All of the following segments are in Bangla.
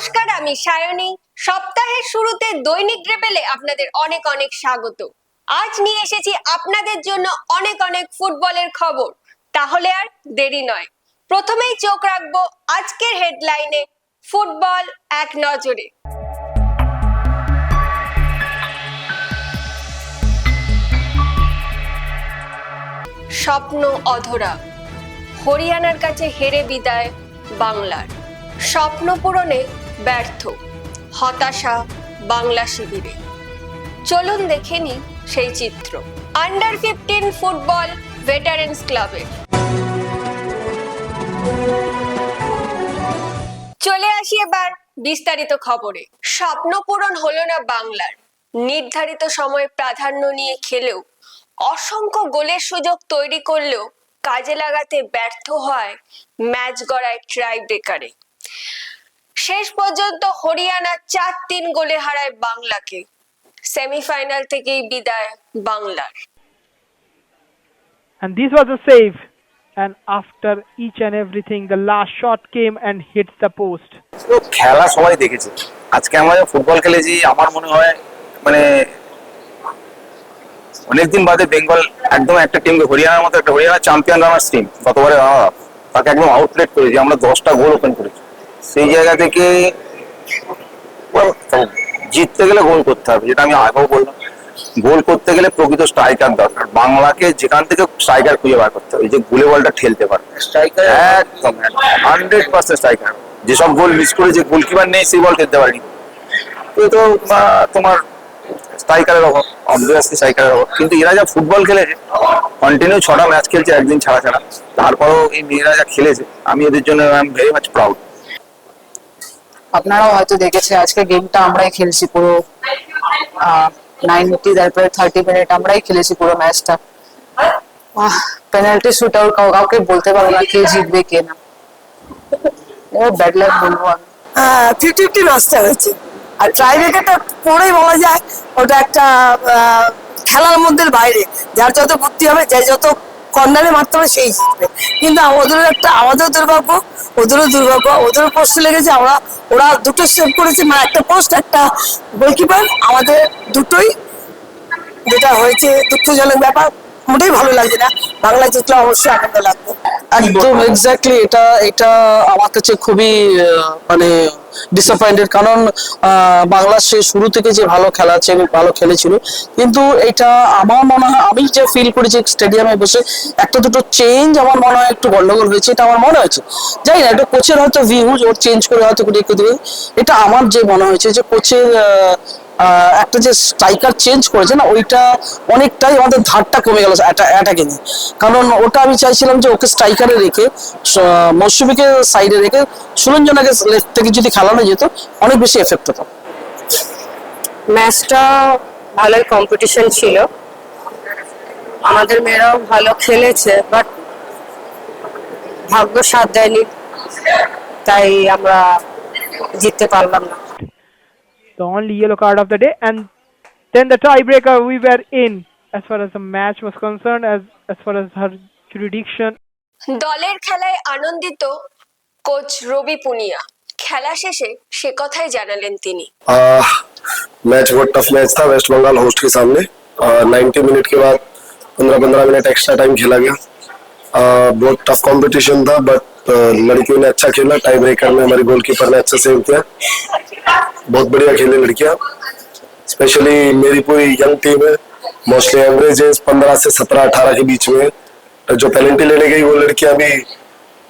নমস্কার, আমি সায়নী। সপ্তাহের শুরুতে দৈনিক রেবেলে আপনাদের অনেক অনেক স্বাগত। আজ নিয়ে এসেছি আপনাদের জন্য অনেক অনেক ফুটবলের খবর। তাহলে আর দেরি নয়। প্রথমেই চোখ রাখব আজকের হেডলাইনে ফুটবল এক নজরে। স্বপ্ন অধরা। হরিয়ানার কাছে হেরে বিদায় বাংলার। স্বপ্ন পূরণে ব্যর্থ, হতাশা বাংলা শিবিরে। চলুন দেখে নি সেই চিত্র। আন্ডার ফিফটিন ফুটবল ভেটারেন্স ক্লাবের চলে আসি এবার বিস্তারিত খবরে। স্বপ্ন পূরণ হলো না বাংলার। নির্ধারিত সময় প্রাধান্য নিয়ে খেলেও অসংখ্য গোলের সুযোগ তৈরি করলেও কাজে লাগাতে ব্যর্থ হয় ম্যাচ গড়ায় ট্রাই ব্রেকারে শেষ পর্যন্ত হরিয়ানা চার তিন গোলে হারায় বাংলাকে। সেমিফাইনাল থেকেই বিদায় বাংলার। And this was a save. And after each and everything the last shot came and hits the post. তো খেলা সবাই দেখেছে। আজকে আমরা যে ফুটবল খেলেছি আমার মনে হয় মানে অনেকদিন বাদে বেঙ্গল একদম একটা টিমকে হরিয়ানার মতো একটা হরিয়ানা চ্যাম্পিয়ন রানার্স টিম গতবারে তাকে একদম আউটলেট করেছি আমরা দশটা গোল ওপেন করেছি। সেই জায়গা থেকে জিততে গেলে গোল করতে হবে যেটা আমি আগেও বললাম। গোল করতে গেলে প্রকৃত স্ট্রাইকার দরকার। বাংলাকে যেখান থেকে স্ট্রাইকার খুঁজে বার করতে হবে যে গুলে বলটা ঠেলতে পারবে। স্ট্রাইকার একদম হান্ড্রেড পার্সেন্ট স্ট্রাইকার যেসব গোল মিস করে যে গোলকিপার নেই সেই বল খেলতে পারেনি। তো তো তোমার স্ট্রাইকারের অভাব অবভিয়াসলি স্ট্রাইকারের অভাব। কিন্তু এরা যা ফুটবল খেলেছে কন্টিনিউ ছটা ম্যাচ খেলছে একদিন ছাড়া ছাড়া। তারপরেও এই মেয়েরা যা খেলেছে আমি এদের জন্য I am very much proud আপনারাও হয়তো দেখেছে, আজকে গেমটা আমরাই খেলছি পুরো নাইনটি তারপরে থার্টি মিনিট আমরাই খেলেছি পুরো ম্যাচটা পেনাল্টি শুট আউট কাউকে বলতে পারব না কে জিতবে, কে না। ব্যাড লাক বলব আমি। ফিফটি ফিফটি ম্যাচটা হয়েছে। আর ট্রাইব্রেকারটা পুরোই বলা যায়, ওটা একটা খেলার মধ্যে বাইরে। যার যত বুদ্ধি হবে, যে যত কর্নারে মারতে হবে সেই জিতবে। কিন্তু ওদেরও একটা, আমাদেরও দুর্ভাগ্য, ওদেরও দুর্ভাগ্য, ওদেরও পোস্ট লেগেছে, আমরা, ওরা দুটো সেভ করেছে মানে একটা পোস্ট একটা গোলকিপার আমাদের দুটোই, যেটা হয়েছে দুঃখজনক ব্যাপার, মোটেই ভালো লাগছে না। বাংলা জিতলে অবশ্যই আনন্দ লাগবে। একদম এক্স্যাক্টলি এটা এটা আমার কাছে খুবই মানে ডিসঅ্যাপয়েন্টেড কারণ বাংলাদেশে শুরু থেকে যে ভালো খেলা খেলাচ্ছে ভালো খেলেছিল, কিন্তু এটা আমার মনে হয়, আমি যে ফিল করেছি স্টেডিয়ামে বসে, একটা দুটো চেঞ্জ আমার মনে হয় একটু গন্ডগোল হয়েছে, এটা আমার মনে হয়েছে। জানি না এটা কোচের হয়তো ভিউজ ওর চেঞ্জ করে হয়তো দেবে। এটা আমার যে মনে হয়েছে যে কোচের একটা যে স্ট্রাইকার চেঞ্জ করেছে না, ওইটা অনেকটাই আমাদের ধারটা কমে গেল অ্যাটাকে নিয়ে কারণ ওটা আমি চাইছিলাম যে ওকে স্ট্রাইকারে রেখে মৌসুমীকে সাইডে রেখে সুরঞ্জনাকে লেফট থেকে যদি খেলানো যেত, অনেক বেশি এফেক্ট হতো। ম্যাচটা ভালোই কম্পিটিশন ছিল। আমাদের মেয়েরাও ভালো খেলেছে বাট ভাগ্য সাথ দেয়নি, তাই আমরা জিততে পারলাম না। the only yellow card of the day and then the tiebreaker we were in as far as the match was concerned as as far as her jurisdiction দলের খেলায় আনন্দিত কোচ রবি পুনিয়া খেলা শেষে সে কথাই জানালেন তিনি आह, मैच बहुत टफ मैच था वेस्ट बंगाल होस्ट के सामने नाइन्टी मिनट के बाद पंद्रह पंद्रह मिनट एक्स्ट्रा टाइम खेला गया आह, बहुत टफ कंपटीशन था बट लड़कियों ने अच्छा खेला टाई ब्रेकर में हमारी गोलकीपर ने अच्छा सेव किया बहुत बढ़िया खेले लड़कियां स्पेशली मेरी पूरी यंग टीम है मोस्टली एवरेज एज पंद्रह से सत्रह अठारह के बीच में है। जो पेनल्टी लेने गई वो लड़कियां भी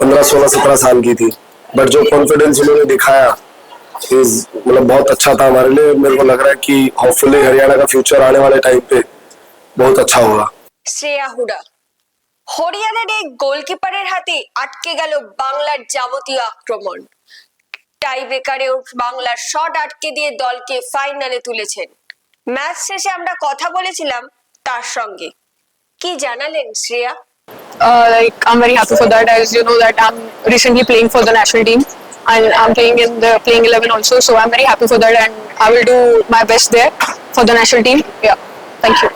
पंद्रह सोलह सत्रह साल की थी बट जो कॉन्फिडेंस उन्होंने दिखाया is मतलब बहुत अच्छा था हमारे लिए मेरे को लग रहा है कि होपफुली हरियाणा का फ्यूचर आने वाले टाइम पे बहुत अच्छा होगा শ্রেয়া হুডা হরিয়ানার এই গোলকিপারের হাতে আটকে গেল বাংলার যাবতীয় আক্রমণ টাই ব্রেকারেও বাংলার শট আটকে দিয়ে দলকে ফাইনালে তুলেছেন ম্যাচ শেষে আমরা কথা বলেছিলাম তার সঙ্গে কি জানালেন Shreya uh, like I'm very happy for that as you know that I'm recently playing for the national team and I'm playing in the playing 11 also so I'm very happy for that and I will do my best there for the national team yeah thank you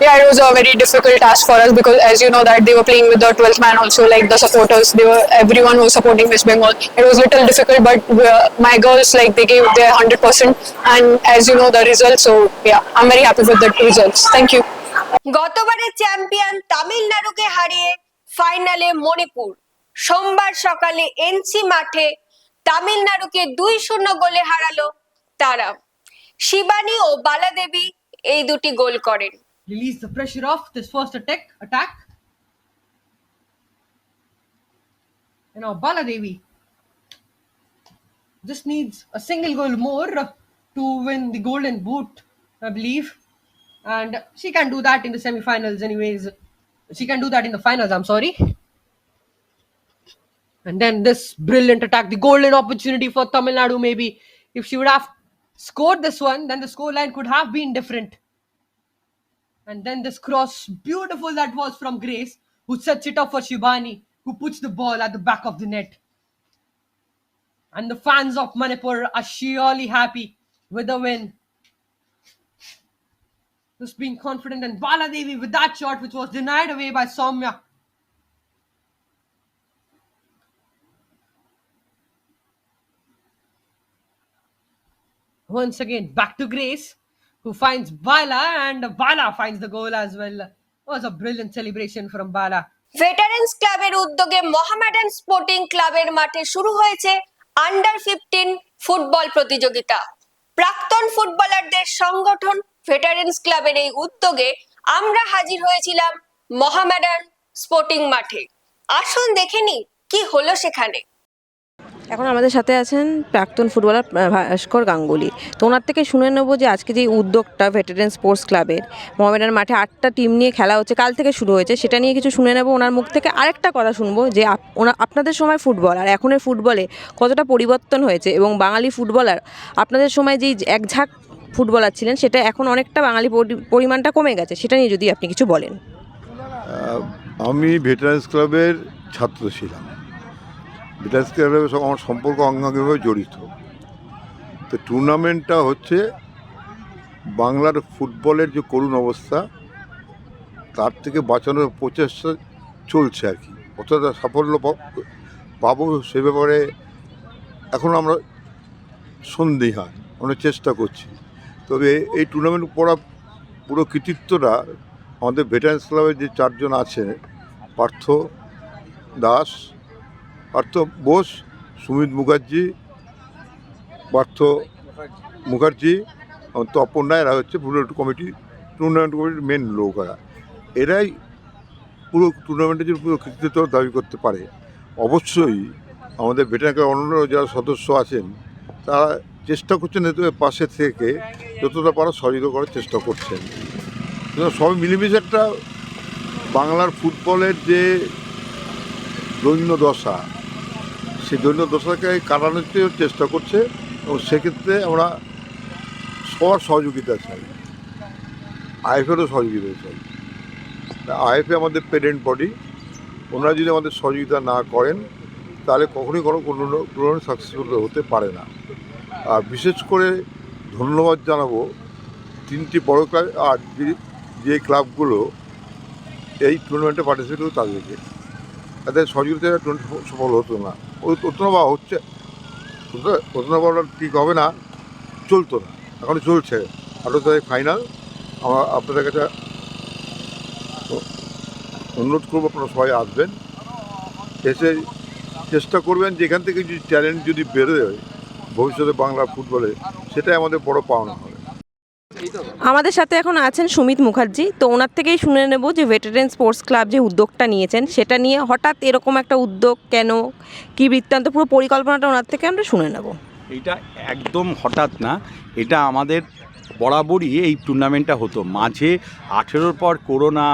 yeah, it was a very difficult task for us because, as you know, that they were playing with the 12th man also, like the supporters. They were everyone was supporting West Bengal. It was little difficult, but uh, my girls like they gave their hundred percent, and as you know, the results. So yeah, I'm very happy with the results. Thank you. গতবারের চ্যাম্পিয়ন তামিলনাড়ুকে হারিয়ে ফাইনালে মণিপুর সোমবার সকালে এনসি মাঠে তামিলনাড়ুকে দুই শূন্য গোলে হারালো তারা শিবানী ও বালাদেবী এই দুটি গোল করেন release the pressure off. This first attack attack. You know baladevi. Just needs a single goal more to win the golden boot i believe. And she can do that in the semi-finals anyways. She can do that in the finals i'm sorry. And then this brilliant attack the golden opportunity for tamil nadu maybe. If she would have scored this one then the scoreline could have been different and then this cross, beautiful that was from Grace, who sets it up for Shibani, who puts the ball at the back of the net. And the fans of Manipur are surely happy with the win. Just being confident, and Baladevi with that shot, which was denied away by Soumya. Once again, back to Grace, who finds Bala, and Bala finds the goal as well. It was a brilliant celebration from Bala. Veterans ক্লাবের উদ্যোগে মোহামেডান স্পোর্টিং ক্লাবের মাঠে শুরু হয়েছে আন্ডার ফিফটিন ফুটবল প্রতিযোগিতা প্রাক্তন ফুটবলারদের সংগঠন ভেটারেন্স ক্লাবের এই উদ্যোগে আমরা হাজির হয়েছিলাম মোহামেডান স্পোর্টিং মাঠে আসুন দেখে কি হলো সেখানে এখন আমাদের সাথে আছেন প্রাক্তন ফুটবলার ভাস্কর গাঙ্গুলি। তো ওনার থেকে শুনে নেব যে আজকে যে উদ্যোগটা ভেটারেন স্পোর্টস ক্লাবের মোহামেডান মাঠে আটটা টিম নিয়ে খেলা হচ্ছে, কাল থেকে শুরু হয়েছে, সেটা নিয়ে কিছু শুনে নেব। ওনার মুখ থেকে আরেকটা কথা শুনব যে আপনাদের সময় ফুটবল আর এখনের ফুটবলে কতটা পরিবর্তন হয়েছে এবং বাঙালি ফুটবলার, আপনাদের সময় যেই একঝাঁক ফুটবলার ছিলেন, সেটা এখন অনেকটা বাঙালি পরি- পরিমাণটা কমে গেছে, সেটা নিয়ে যদি আপনি কিছু বলেন। আমি ভেটারেন্স ক্লাবের ছাত্র ছিলাম। ভেটারেন্স ক্লাবের আমার সম্পর্ক অঙ্গাঙ্গিভাবে জড়িত। তো টুর্নামেন্টটা হচ্ছে বাংলার ফুটবলের যে করুণ অবস্থা, তার থেকে বাঁচানোর প্রচেষ্টা চলছে আর কি। কতটা সাফল্য পাবো সে ব্যাপারে এখন আমরা সন্দেহান আমরা চেষ্টা করছি। তবে এই টুর্নামেন্ট পড়া পুরো কৃতিত্বটা আমাদের ভেটারেন্স ক্লাবের যে চারজন আছে পার্থ দাস পার্থ বোস, সুমিত মুখার্জি, পার্থ মুখার্জি তপন রায়, এরা হচ্ছে পুরো কমিটি টুর্নামেন্ট কমিটির মেন লোকরা। এরাই পুরো টুর্নামেন্টের পুরো কৃতিত্ব দাবি করতে পারে। অবশ্যই আমাদের ভেটারেন অন্যান্য যারা সদস্য আছেন, তারা চেষ্টা করছেন পাশে থেকে যতটা পারা সহযোগিতা করার চেষ্টা করছেন। সবাই মিলেমিশে একটা বাংলার ফুটবলের যে দৈন্য দশা সেই দৈন্য দশাকে কাটানোর চেষ্টা করছে এবং সেক্ষেত্রে আমরা সবার সহযোগিতা চাই। আইএফেরও সহযোগিতা চাই। আইএফএ আমাদের পেরেন্ট বডি। ওনারা যদি আমাদের সহযোগিতা না করেন, তাহলে কখনোই কোনো কোনো কোনো সাকসেসফুল হতে পারে না। আর বিশেষ করে ধন্যবাদ জানাব তিনটি বড় ক্লাব আর যে- ক্লাবগুলো এই টুর্নামেন্টে পার্টিসিপেট তাদেরকে। তাদের সহযোগিতা সফল হতো না। ও হতো না বা হচ্ছে বলা ঠিক হবে না, চলতো না। এখন চলছে। আঠারো তারিখ ফাইনাল আমার আপনাদের কাছে অনুরোধ করব আপনারা সবাই আসবেন। এসে চেষ্টা করবেন যে এখান থেকে যদি ট্যালেন্ট যদি বেরোয়, ভবিষ্যতে বাংলা ফুটবলে, সেটাই আমাদের বড় পাওনা। আমাদের সাথে এখন আছেন সুমিত মুখার্জি। তো ওনার থেকেই শুনে নেব যে ভেটারেন স্পোর্টস ক্লাব যে উদ্যোগটা নিয়েছেন, সেটা নিয়ে হঠাৎ এরকম একটা উদ্যোগ কেন, কি বৃত্তান্ত, পুরো পরিকল্পনাটা ওনার থেকে আমরা শুনে নেব। এটা একদম হঠাৎ না, এটা আমাদের বরাবরই এই টুর্নামেন্টটা হতো। মাঝে আঠেরোর পর করোনা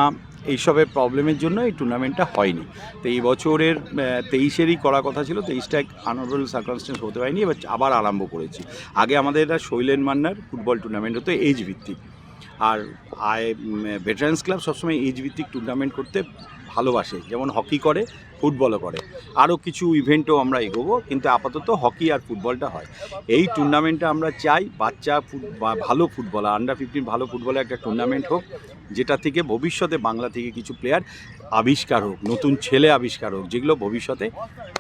এইসবের প্রবলেমের জন্য এই টুর্নামেন্টটা হয়নি। তো এই বছরের তেইশেরই করা কথা ছিল, তেইশটা এক আনরেবল সার্কামস্টেন্স হতে হয়নি এবার আবার আরম্ভ করেছি। আগে আমাদের এটা শৈলেন মান্নার ফুটবল টুর্নামেন্ট হতো এজ ভিত্তিক আর আয় ভেটারেন্স ক্লাব সবসময় এজ ভিত্তিক টুর্নামেন্ট করতে ভালোবাসে, যেমন হকি করে, ফুটবলও করে। আরও কিছু ইভেন্টও আমরা এগোবো, কিন্তু আপাতত হকি আর ফুটবলটা হয়। এই টুর্নামেন্টটা আমরা চাই বাচ্চা ভালো ফুটবলার আন্ডার ফিফটিন ভালো ফুটবলের একটা টুর্নামেন্ট হোক, যেটা থেকে ভবিষ্যতে বাংলা থেকে কিছু প্লেয়ার আবিষ্কার হোক, নতুন ছেলে আবিষ্কার হোক, যেগুলো ভবিষ্যতে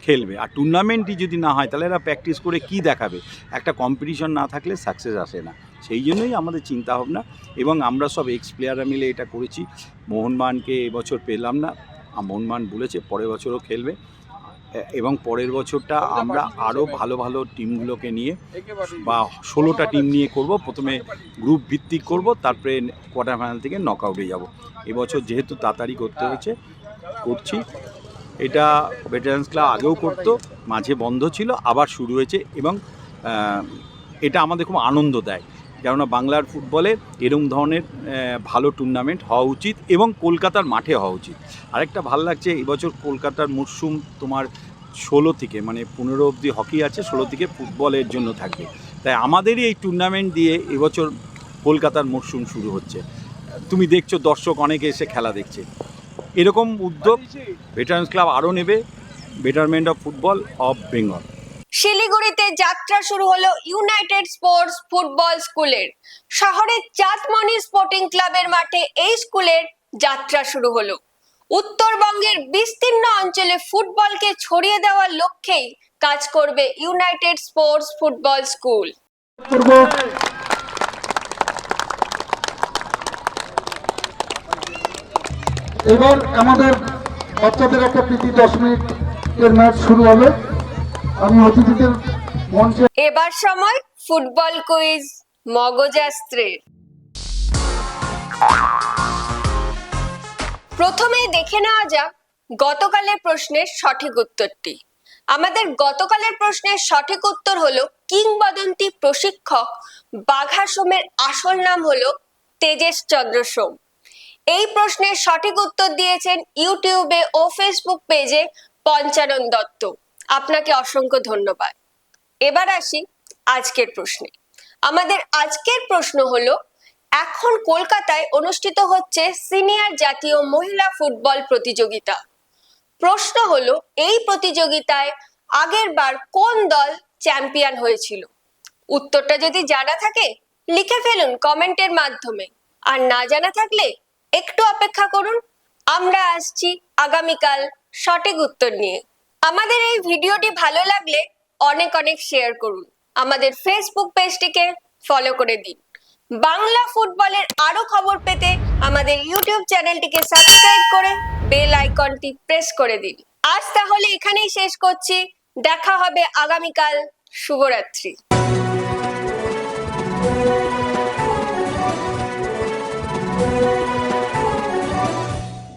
খেলবে। আর টুর্নামেন্টই যদি না হয়, তাহলে এরা প্র্যাকটিস করে কি দেখাবে? একটা কম্পিটিশন না থাকলে সাকসেস আসে না। সেই জন্যই আমাদের চিন্তা ভাবনা এবং আমরা সব এক্স প্লেয়াররা মিলে এটা করেছি। মোহনবাগানকে এবছর পেলাম না। আর মোহনবাগান বলেছে পরের বছরও খেলবে। এবং পরের বছরটা আমরা আরও ভালো ভালো টিমগুলোকে নিয়ে বা ষোলোটা টিম নিয়ে করব। প্রথমে গ্রুপ ভিত্তিক করব, তারপরে কোয়ার্টার ফাইনাল থেকে নক আউটে যাব। এবছর যেহেতু তাড়াতাড়ি করতে হয়েছে, করছি। এটা ভেটারেন্স ক্লাব আগেও করতো, মাঝে বন্ধ ছিল, আবার শুরু হয়েছে এবং এটা আমাদের খুব আনন্দ দেয়। কেননা বাংলার ফুটবলে এরম ধরনের ভালো টুর্নামেন্ট হওয়া উচিত এবং কলকাতার মাঠে হওয়া উচিত। আরেকটা ভালো লাগছে এবছর কলকাতার মরশুম তোমার ষোলো থেকে মানে পনেরো অবধি হকি আছে ষোলো থেকে ফুটবলের জন্য থাকবে। তাই আমাদেরই এই টুর্নামেন্ট দিয়ে এবছর কলকাতার মরশুম শুরু হচ্ছে। তুমি দেখছ দর্শক অনেকে এসে খেলা দেখছে। এরকম উদ্যোগ ভেটারেন্স ক্লাব আরও নেবে betterment of football of Bengal শিলিগুড়িতে যাত্রা শুরু হলো ইউনাইটেড স্পোর্টস ফুটবল স্কুলের শহরের চাঁদমণি স্পোর্টিং ক্লাবের মাঠে এই স্কুলের যাত্রা শুরু হলো। উত্তরবঙ্গের বিস্তীর্ণ অঞ্চলে ফুটবলকে ছড়িয়ে দেওয়ার লক্ষ্যেই কাজ করবে ইউনাইটেড স্পোর্টস ফুটবল স্কুল এবার আমাদের বাচ্চাদের একটা প্রীতি দশ মিনিটের ম্যাচ শুরু হবে। আমি অতিথিদের মঞ্চে এবার সময় ফুটবল কুইজ মগজাস্ত্রের প্রথমে দেখে নেওয়া যাক গতকালের প্রশ্নের সঠিক উত্তরটি। আমাদের গতকালের প্রশ্নের সঠিক উত্তর হলো কিংবদন্তি প্রশিক্ষক বাঘা সোমের আসল নাম হলো তেজেশ চন্দ্র সোম। এই প্রশ্নের সঠিক উত্তর দিয়েছেন ইউটিউবে ও ফেসবুক পেজে পঞ্চানন দত্ত। আপনাকে অসংখ্য ধন্যবাদ। এবার আসি আজকের প্রশ্নে। আমাদের আজকের প্রশ্ন হলো, এখন কলকাতায় অনুষ্ঠিত হচ্ছে সিনিয়র জাতীয় মহিলা ফুটবল প্রতিযোগিতা। প্রশ্ন হলো, এই প্রতিযোগিতায় আগের বার কোন দল চ্যাম্পিয়ন হয়েছিল? উত্তরটা যদি জানা থাকে, লিখে ফেলুন কমেন্টের মাধ্যমে। আর না জানা থাকলে একটু অপেক্ষা করুন। আমরা আসছি আগামীকাল সঠিক উত্তর নিয়ে। আমাদের এই ভিডিওটি ভালো লাগলে অনেক অনেক শেয়ার করুন। আমাদের ফেসবুক পেজটিকে ফলো করে দিন। বাংলা ফুটবলের আরও খবর পেতে আমাদের ইউটিউব চ্যানেলটিকে সাবস্ক্রাইব করে বেল আইকনটি প্রেস করে দিন। আজ তাহলে এখানেই শেষ করছি। দেখা হবে আগামীকাল। শুভরাত্রি।